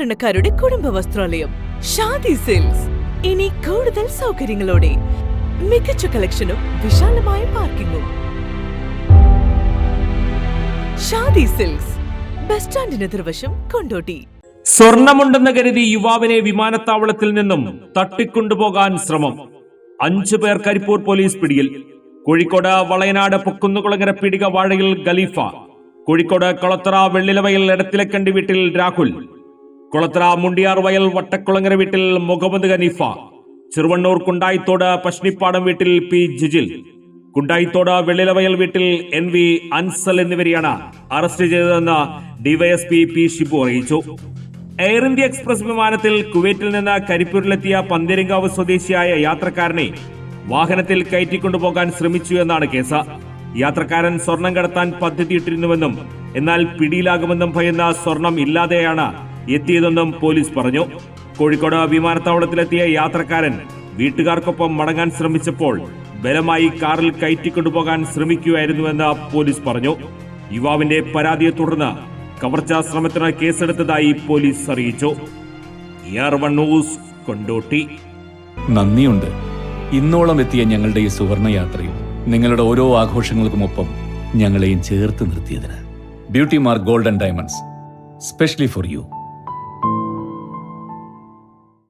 സാധാരണക്കാരുടെ കുടുംബ വസ്ത്രാലയം ഷാദി സെയിൽസ് ഇനി കൂടുതൽ സൗകര്യങ്ങളോടെ മികച്ച കളക്ഷനും വിശാലമായ പാർക്കിങ്ങും. ഷാദി സിൽക്സ് ബസ് സ്റ്റാൻഡിന് എതിർവശം കൊണ്ടോട്ടി. സ്വർണമുണ്ടെന്ന് കരുതി യുവാവിനെ വിമാനത്താവളത്തിൽ നിന്നും തട്ടിക്കൊണ്ടുപോകാൻ ശ്രമം. അഞ്ചു പേർ കരിപ്പൂർ പോലീസ് പിടിയിൽ. കോഴിക്കോട് വളയനാട് പൊക്കുന്നുകുളങ്ങര പിടിക വാഴയിൽ ഖലീഫ. കോഴിക്കോട് കൊളത്തറ വെള്ളിലവയിൽ എടത്തിലക്കണ്ടി വീട്ടിൽ രാഹുൽ. കുളത്തറ മുണ്ടിയാർ വയൽ വട്ടക്കുളങ്ങര വീട്ടിൽ മുഹമ്മദ് ഖനീഫ ചെറുവണ്ണൂർ കുണ്ടായിത്തോട് പശ്നിപ്പാടം വീട്ടിൽ പി ജിജിൽ കുണ്ടായിത്തോട് വെള്ളിലവയൽ വീട്ടിൽ എൻ വി അൻസൽ എന്നിവരെയാണ് അറസ്റ്റ് ചെയ്തതെന്ന് ഡിവൈഎസ്പി പി ഷിബു അറിയിച്ചു. എയർ ഇന്ത്യ എക്സ്പ്രസ് വിമാനത്തിൽ കുവൈറ്റിൽ നിന്ന് കരിപ്പൂരിലെത്തിയ പന്തീരങ്കാവ് സ്വദേശിയായ യാത്രക്കാരനെ വാഹനത്തിൽ കയറ്റിക്കൊണ്ടുപോകാൻ ശ്രമിച്ചു എന്നാണ് കേസ്. യാത്രക്കാരൻ സ്വർണം കടത്താൻ പദ്ധതിയിട്ടിരുന്നുവെന്നും എന്നാൽ പിടിയിലാകുമെന്നും ഭയന്ന സ്വർണം ഇല്ലാതെയാണ് എത്തിയതെന്നും പോലീസ് പറഞ്ഞു. കോഴിക്കോട് വിമാനത്താവളത്തിലെത്തിയ യാത്രക്കാരൻ വീട്ടുകാർക്കൊപ്പം മടങ്ങാൻ ശ്രമിച്ചപ്പോൾ ബലമായി കാറിൽ കയറ്റിക്കൊണ്ടുപോകാൻ ശ്രമിക്കുകയായിരുന്നുവെന്ന് പോലീസ് പറഞ്ഞു. യുവാവിന്റെ പരാതിയെ തുടർന്ന് കവർച്ചാ ശ്രമത്തിന് കേസെടുത്തതായി പോലീസ് അറിയിച്ചു. Ear news Kondotty. നന്ദിയുണ്ട്. ഇന്നോളം എത്തിയ ഞങ്ങളുടെ ഈ സുവർണ യാത്രയും നിങ്ങളുടെ ഓരോ ആഘോഷങ്ങൾക്കുമൊപ്പം ഞങ്ങളെയും ചേർത്ത് നിർത്തിയതിന്. Beauty Mark Golden Diamonds specially for you.